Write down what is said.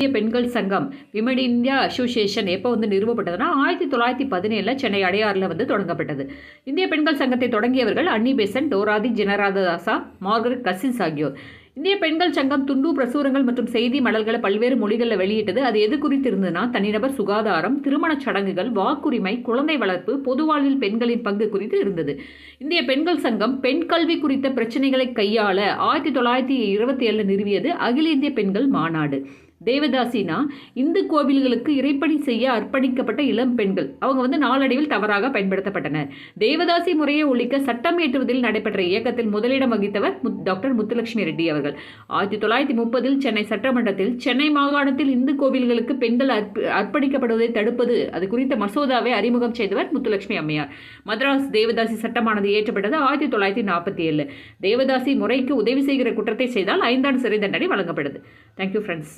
இந்திய பெண்கள் சங்கம் விமன் இந்தியா அசோசியேஷன் எப்போ வந்து நிறுவப்பட்டதுன்னா ஆயிரத்தி தொள்ளாயிரத்தி பதினேழில் சென்னை அடையாறில் வந்து தொடங்கப்பட்டது. இந்திய பெண்கள் சங்கத்தை தொடங்கியவர்கள் Annie Besant Dorothy Jinarajadasa Margaret Cousins ஆகியோர். இந்திய பெண்கள் சங்கம் துண்டு பிரசுரங்கள் மற்றும் செய்தி மடல்களை பல்வேறு மொழிகளில் வெளியிட்டது. அது எது குறித்து இருந்ததுன்னா தனிநபர் சுகாதாரம் திருமணச் சடங்குகள் வாக்குரிமை குழந்தை வளர்ப்பு பொதுவாழ்வில் பெண்களின் பங்கு குறித்து இருந்தது. இந்திய பெண்கள் சங்கம் பெண் கல்வி குறித்த பிரச்சனைகளை கையாள ஆயிரத்தி தொள்ளாயிரத்தி இருபத்தி ஏழில் நிறுவியது அகில இந்திய பெண்கள் மாநாடு. தேவதாசினா இந்து கோவில்களுக்கு இறைப்பணி செய்ய அர்ப்பணிக்கப்பட்ட இளம் பெண்கள். அவங்க வந்து நாளடைவில் தவறாக பயன்படுத்தப்பட்டனர். தேவதாசி முறையை ஒழிக்க சட்டம் ஏற்றுவதில் நடைபெற்ற இயக்கத்தில் முதலிடம் வகித்தவர் டாக்டர் முத்துலட்சுமி ரெட்டி அவர்கள். ஆயிரத்தி தொள்ளாயிரத்தி முப்பதில் சென்னை சட்டமன்றத்தில் சென்னை மாகாணத்தில் இந்து கோவில்களுக்கு பெண்கள் அர்ப்ப அர்ப்பணிக்கப்படுவதை தடுப்பது அது குறித்த மசோதாவை அறிமுகம் செய்தவர் முத்துலட்சுமி அம்மையார். மദ്രാஸ் தேவதாசி சட்டமானது ஏற்றப்பட்டது ஆயிரத்தி தொள்ளாயிரத்தி நாற்பத்தி ஏழு. தேவதாசி முறைக்கு உதவி செய்கிற குற்றத்தை செய்தால் ஐந்தாண்டு சிறை தண்டனை வழங்கப்பட்டது தேங்க்யூ ஃப்ரெண்ட்ஸ்